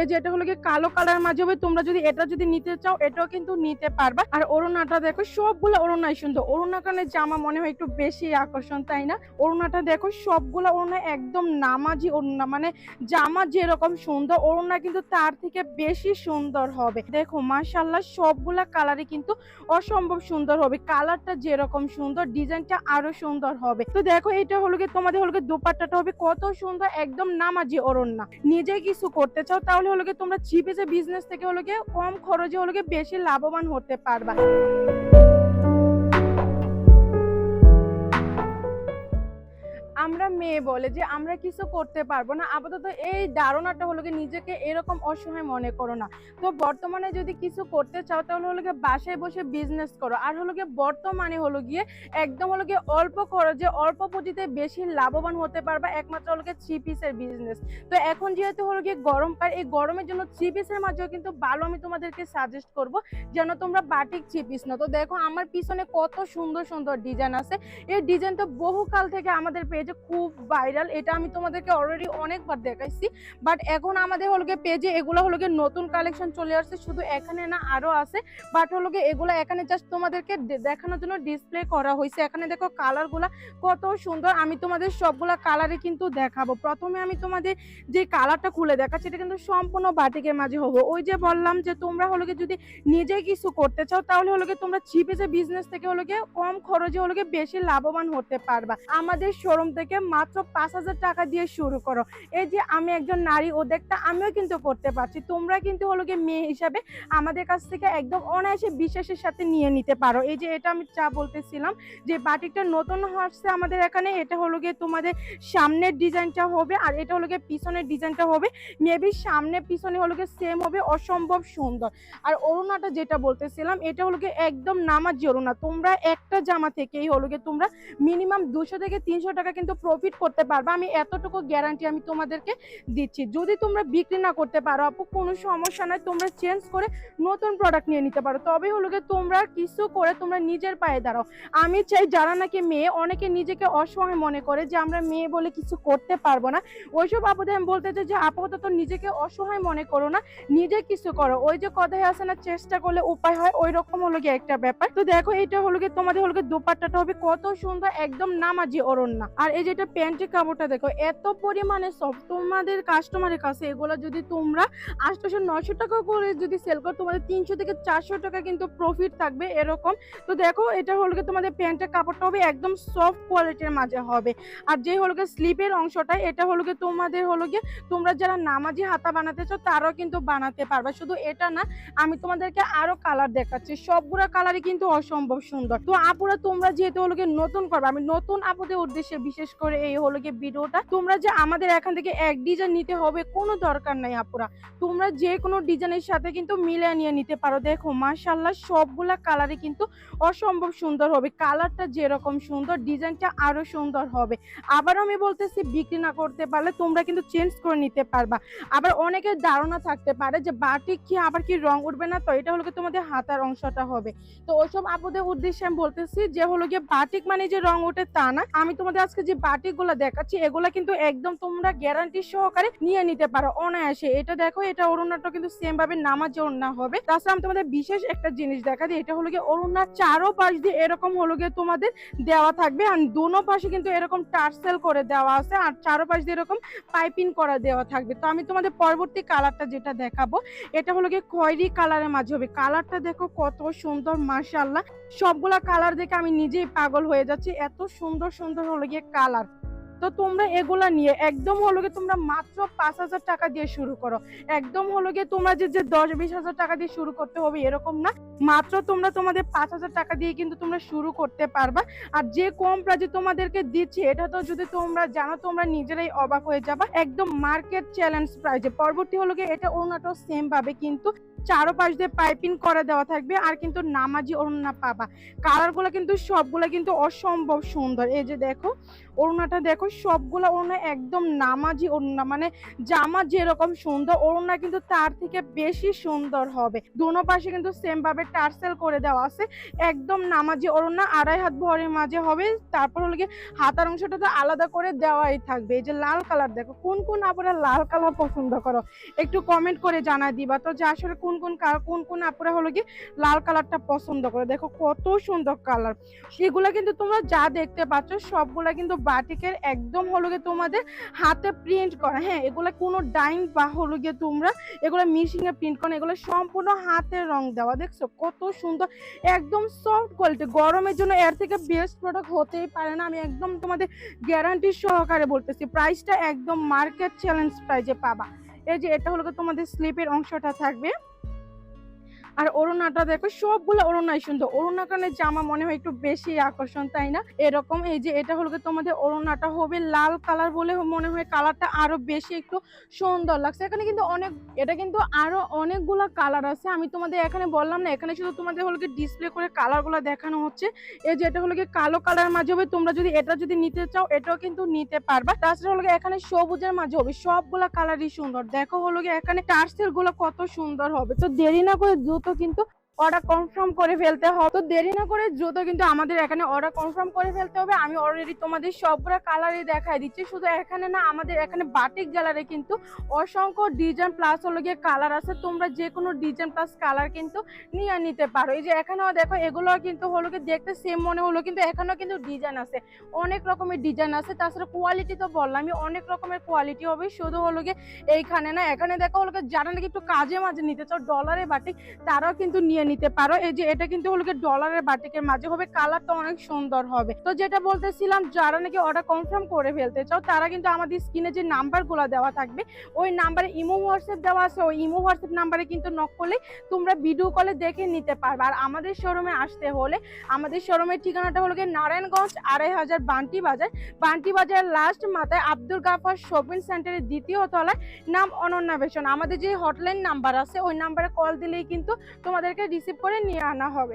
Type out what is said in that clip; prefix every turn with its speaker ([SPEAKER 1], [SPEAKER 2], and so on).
[SPEAKER 1] এই যে এটা হলো কালো কালার মাঝে হবে, তোমরা যদি এটা যদি নিতে চাও, এটাও কিন্তু নিতে পারবা। আর অরুণাটা দেখো, সবগুলো অরুণাই সুন্দর। অরুণা কারণে জামা মনে হয় একটু বেশি আকর্ষণ, তাই না? অরুণাটা দেখো, সবগুলো অরুণা একদম নামাজি অরুণা মানে জামা যেরকম সুন্দর অরুণা কিন্তু তার থেকে বেশি সুন্দর হবে। দেখো মাশাল্লাহ সবগুলা কালারই কিন্তু অসম্ভব সুন্দর হবে। কালারটা যেরকম সুন্দর, ডিজাইনটা আরও সুন্দর হবে। তো দেখো, এটা হলো তোমাদের হলো গিয়ে দোপাট্টাটা হবে কত সুন্দর, একদম নামাজি অরণ্যা নিজে কিছু করতে চাও, তাহলে হলো গিয়ে তোমরা চিপেসে বিজনেস থেকে হলো কম খরচে হলো বেশি লাভবান হতে পারবা। আমরা মেয়ে বলে যে আমরা কিছু করতে পারব না। আপাতত এই ধারণাটা হলো গিয়ে নিজেকে এরকম অসহায় মনে করো না। তো বর্তমানে যদি কিছু করতে চাও তাহলে হলো গিয়ে বাসায় বসে বিজনেস করো। আর হলো গিয়ে বর্তমানে হলো গিয়ে একদম হলো গিয়ে অল্প খরচে অল্প পুঁজিতে বেশি লাভবান হতে পারবা একমাত্র হলো গিয়ে থ্রি পিসের বিজনেস তো এখন যেহেতু হলো গিয়ে গরমকাল এই গরমের জন্য থ্রি পিসের মাঝেও কিন্তু ভালো আমি তোমাদেরকে সাজেস্ট করব যেন তোমরা বাটিক থ্রি পিস না তো দেখো আমার পিছনে কত সুন্দর সুন্দর ডিজাইন আছে। এই ডিজাইন তো বহুকাল থেকে আমাদের পেজে খুব ভাইরাল এটা আমি তোমাদেরকে অলরেডি অনেকবার দেখাইছি। বাট এখন আমাদের হলো গিয়ে পেজে এগুলো হলো গিয়ে নতুন কালেকশন চলে আসছে, শুধু এখানে না আরও আছে। বাট হলো গিয়ে এগুলো এখানে জাস্ট তোমাদেরকে দেখানোর জন্য ডিসপ্লে করা হয়েছে। এখানে দেখো কালারগুলা কত সুন্দর। আমি তোমাদের সবগুলা কালারে কিন্তু দেখাবো। প্রথমে আমি তোমাদের যে কালারটা খুলে দেখাচ্ছি এটা কিন্তু সম্পূর্ণ বাটিকের মাঝে হবে। ওই যে বললাম যে তোমরা হলো যদি নিজে কিছু করতে চাও, তাহলে হলো গিয়ে তোমরা চিপেসে বিজনেস থেকে হলো গিয়ে কম খরচে হলো গিয়ে বেশি লাভবান হতে পারবা। আমাদের শোরুম থেকে মাত্র পাঁচ হাজার টাকা দিয়ে শুরু করো। এই যে আমি একজন নারী ওদেরটা আমিও কিন্তু করতে পারছি। তোমরা কিন্তু হলো গিয়ে মেয়ে হিসাবে আমাদের কাছ থেকে একদম অনায়াসে বিশ্বাসের সাথে নিয়ে নিতে পারো। এই যে এটা আমি চা বলতেছিলাম যে বাটিকটা নতুন হচ্ছে আমাদের এখানে, এটা হলো গিয়ে তোমাদের সামনের ডিজাইনটা হবে আর এটা হলো গিয়ে পিছনের ডিজাইনটা হবে। মেবি সামনে পিছনে হলো গিয়ে সেম হবে, অসম্ভব সুন্দর। আর অরুণাটা যেটা বলতেছিলাম, এটা হলো গিয়ে একদম নামাজি অরুণা। তোমরা একটা জামা থেকেই হলো গিয়ে তোমরা মিনিমাম দুশো থেকে তিনশো টাকা কিন্তু প্রফিট করতে পারবে। আমি এতটুকু গ্যারান্টি আমি তোমাদেরকে দিচ্ছি। যদি তোমরা বিক্রি না করতে পারো, আপু, কোনো সমস্যা নাই। তোমরা চেঞ্জ করে নতুন প্রোডাক্ট নিয়ে নিতে পারো। তবে হলো গিয়ে তোমরা কিছু করে তোমরা নিজের পায়ে দাঁড়াও। আমি চাই যারা নাকি মেয়ে, অনেকে নিজেকে অসহায় মনে করে যে আমরা মেয়ে বলে কিছু করতে পারব না। ওইসব আপুদের আমি বলতে চাই যে আপাতত নিজেকে অসহায় মনে করো না। নিজে কিছু করো। ওই যে কথায় আছে না, চেষ্টা করলে উপায় হয় ওই রকম হলো গিয়ে একটা ব্যাপার। তো দেখো, এটা হলো গিয়ে তোমাদের হলো গিয়ে দোপাট্টাটা হবে কত সুন্দর, একদম নামাজি অরণ্য। আর এই যেটা প্যান্টের কাপড়টা দেখো, এত পরিমাণে সব তোমাদের কাস্টমারের কাছে, এগুলো যদি তোমরা আটশোশো নশো টাকা করে যদি সেল করো, তোমাদের তিনশো থেকে চারশো টাকা কিন্তু প্রফিট থাকবে এরকম। তো দেখো, এটা হলো তোমাদের প্যান্টের কাপড়টা হবে একদম সফট কোয়ালিটির মাঝে হবে। আর যে হলো স্লিপের অংশটা, এটা হলো তোমাদের হলো গিয়ে তোমরা যারা নামাজি হাতা বানাতে চাও, তারাও কিন্তু বানাতে পারবে। শুধু এটা না, আমি তোমাদেরকে আরও কালার দেখাচ্ছি। সবগুলো কালারই কিন্তু অসম্ভব সুন্দর। তো আপুরা তোমরা যেহেতু হলো নতুন করবে, আমি নতুন আপুদের উদ্দেশ্যে বিশেষ করে এই হলো গিয়ে ভিডিওটা। তোমরা যে আমাদের এখান থেকে এক ডিজাইন নিতে হবে, কোনো দরকার নাই আপুরা। তোমরা যে কোনো ডিজাইনের সাথে কিন্তু মিলিয়ে নিয়ে নিতে পারো। দেখো মাশাল্লাহ সবগুলা কালারই কিন্তু অসম্ভব সুন্দর হবে। কালারটা যেরকম সুন্দর ডিজাইনটা আরও সুন্দর হবে। আবার আমি বলতেছি, বিক্রি না করতে পারলে তোমরা কিন্তু চেঞ্জ করে নিতে পারবা। আবার অনেকের ধারণা থাকতে পারে যে, বাটিক কি আবার কি রং উঠবে না তো? এটা হলো কি তোমাদের হাতার অংশটা হবে। তো ওইসব আপুদের উদ্দেশ্যে আমি বলতেছি যে, হলো গিয়ে বাটিক মানে যে রং ওঠে তা না। আমি তোমাদের আজকে যে বাটিকগুলো দেখাচ্ছি, এগুলা কিন্তু একদম তোমরা গ্যারান্টি সহকারে নিয়ে নিতে পারো অনায়াসে। এটা দেখো, এটা অরুণাটা কিন্তু সেম ভাবে নামাজ অরুণা হবে। তাছাড়া তোমাদের বিশেষ একটা জিনিস দেখা দিই, এটা হলো গিয়ে অরুণার চারো পাশ দিয়ে এরকম হলো গিয়ে তোমাদের দেওয়া থাকবে। আর দোনো পাশে কিন্তু এরকম টার্সেল করে দেওয়া আছে, আর চারো পাশ দিয়ে এরকম পাইপিং করা দেওয়া থাকবে। তো আমি তোমাদের পরবর্তী কালারটা যেটা দেখাবো, এটা হলো গিয়ে খয়েরি কালারের মাঝে হবে। কালারটা দেখো কত সুন্দর মাশাল্লাহ সবগুলা কালার দেখে আমি নিজেই পাগল হয়ে যাচ্ছি। এত সুন্দর সুন্দর হলো গিয়ে কালার তো তোমরা এগুলা নিয়ে, একদম হলো গিয়ে তোমরা মাত্র পাঁচ হাজার টাকা দিয়ে শুরু করো। একদম হলো গিয়ে তোমরা যে দশ বিশ হাজার টাকা দিয়ে শুরু করতে হবে এরকম না। মাত্র তোমরা তোমাদের পাঁচ হাজার টাকা দিয়ে কিন্তু তোমরা শুরু করতে পারবা। আর যে কম প্রাইজে তোমাদেরকে দিচ্ছে এটা তো যদি তোমরা জানো, তোমরা নিজেরাই অবাক হয়ে যাবা। একদম মার্কেট চ্যালেঞ্জ প্রাইজে পরবর্তী হলো গিয়ে এটা অন্যটাও সেম ভাবে কিন্তু চারোপাশ দিয়ে পাইপিং করে দেওয়া থাকবে, আর কিন্তু নামাজি ওড়না পাবা। কালারগুলো কিন্তু সবগুলো কিন্তু অসম্ভব সুন্দর। এই যে দেখো, ওড়নাটা দেখো, সবগুলো ওড়না একদম নামাজি ওড়না মানে জামা যেরকম সুন্দর, ওড়না কিন্তু তার থেকে বেশি সুন্দর হবে। দুনো পাশে কিন্তু সেম ভাবে টার্সেল করে দেওয়া আছে, একদম নামাজি ওড়না, আড়াই হাত ভরের মাঝে হবে, তারপর হলো গিয়ে হাতার অংশটা তো আলাদা করে দেওয়াই থাকবে। এই যে লাল কালার দেখো, কোন কোন আপুরা লাল কালার পছন্দ করো? একটু কমেন্ট করে জানা দিবা। তো যে আসলে কোন কোন কোন কোন আপুরা হলো কি লাল কালারটা পছন্দ করে। দেখো কত সুন্দর কালার। সেগুলো কিন্তু তোমরা যা দেখতে পাচ্ছ, সবগুলা কিন্তু বাটিকের একদম হলো গিয়ে তোমাদের হাতে প্রিন্ট করা। হ্যাঁ এগুলো কোনো ডাইং বা হলো গিয়ে তোমরা এগুলো মিশিং এ প্রিন্ট করা এগুলো সম্পূর্ণ হাতে রং দেওয়া। দেখছ কত সুন্দর, একদম সফট কোয়ালিটি গরমের জন্য এর থেকে বেস্ট প্রোডাক্ট হতেই পারে না। আমি একদম তোমাদের গ্যারান্টি সহকারে বলতেছি প্রাইসটা একদম মার্কেট চ্যালেঞ্জ প্রাইজে পাবা। এই যে এটা হলো তোমাদের স্লিপের অংশটা থাকবে। আর অরুণাটা দেখো, সবগুলো অরুণাই সুন্দর। অরুণা কারণে জামা মনে হয় একটু বেশি আকর্ষণ, তাই না? এরকম এই যে এটা হলো তোমাদের অরুণাটা হবে লাল কালার বলে মনে হয় কালারটা আরও বেশি একটু সুন্দর লাগছে। এখানে কিন্তু অনেক, এটা কিন্তু আরও অনেকগুলো কালার আছে। আমি তোমাদের এখানে বললাম না, এখানে শুধু তোমাদের হলো কি ডিসপ্লে করে কালারগুলো দেখানো হচ্ছে। এই যে এটা হলো কি কালো কালার মাঝে হবে, তোমরা যদি এটা যদি নিতে চাও, এটাও কিন্তু নিতে পারবা। তাছাড়া হলো এখানে সবুজের মাঝে হবে, সবগুলা কালারই সুন্দর। দেখো হলো গিয়ে এখানে টার্সেলগুলো কত সুন্দর হবে। তো দেরি না করে দ্রুত কিন্তু অর্ডার কনফার্ম করে ফেলতে হবে। তো দেরি না করে দ্রুত কিন্তু আমাদের এখানে অর্ডার কনফার্ম করে ফেলতে হবে। আমি অলরেডি তোমাদের সবগুলো কালারই দেখাই দিচ্ছি। শুধু এখানে না, আমাদের এখানে বাটিক গ্যালারি কিন্তু অসংখ্য ডিজাইন প্লাস হলো গিয়ে কালার আছে। তোমরা যে কোনো ডিজাইন প্লাস কালার কিন্তু নিয়ে নিতে পারো। এই যে এখানেও দেখো এগুলো কিন্তু হলো কি দেখতে সেম মনে হলো, কিন্তু এখানেও কিন্তু ডিজাইন আছে। অনেক রকমের ডিজাইন আছে। তাছাড়া কোয়ালিটি তো বললামই অনেক রকমের কোয়ালিটি হবে। শুধু হলো গিয়ে এইখানে না, এখানে দেখো হলো যারা নাকি একটু কাজে মাঝে নিতে চাও ডলারে বাটিক তারাও কিন্তু নিয়ে নিতে পারো। এই যে এটা কিন্তু হলো ডলারের বাটিকের মাঝে হবে কালারটা অনেক সুন্দর হবে। তো যেটা বলতেছিলাম, যারা নাকি অর্ডার কনফার্ম করে ফেলতে চাও, তারা কিন্তু আমাদের স্ক্রিনে যে নাম্বারগুলো দেওয়া থাকবে, ওই নাম্বারে ইমো, হোয়াটসঅ্যাপ দেওয়া আছে। ওই ইমো, হোয়াটসঅ্যাপ নাম্বারে কিন্তু নক করলে তোমরা ভিডিও কলে দেখে নিতে পারবে। আর আমাদের শোরুমে আসতে হলে আমাদের শোরুমের ঠিকানাটা হলো গিয়ে নারায়ণগঞ্জ আড়াই হাজার বান্টি বাজার। বান্টি বাজার লাস্ট মাথায় আব্দুল গাফার শপিং সেন্টারের দ্বিতীয় তলায়, নাম অনন্যা বেশন আমাদের যে হটলাইন নাম্বার আছে, ওই নাম্বারে কল দিলেই কিন্তু তোমাদেরকে রিসিভ করে নিয়ে আনা হবে।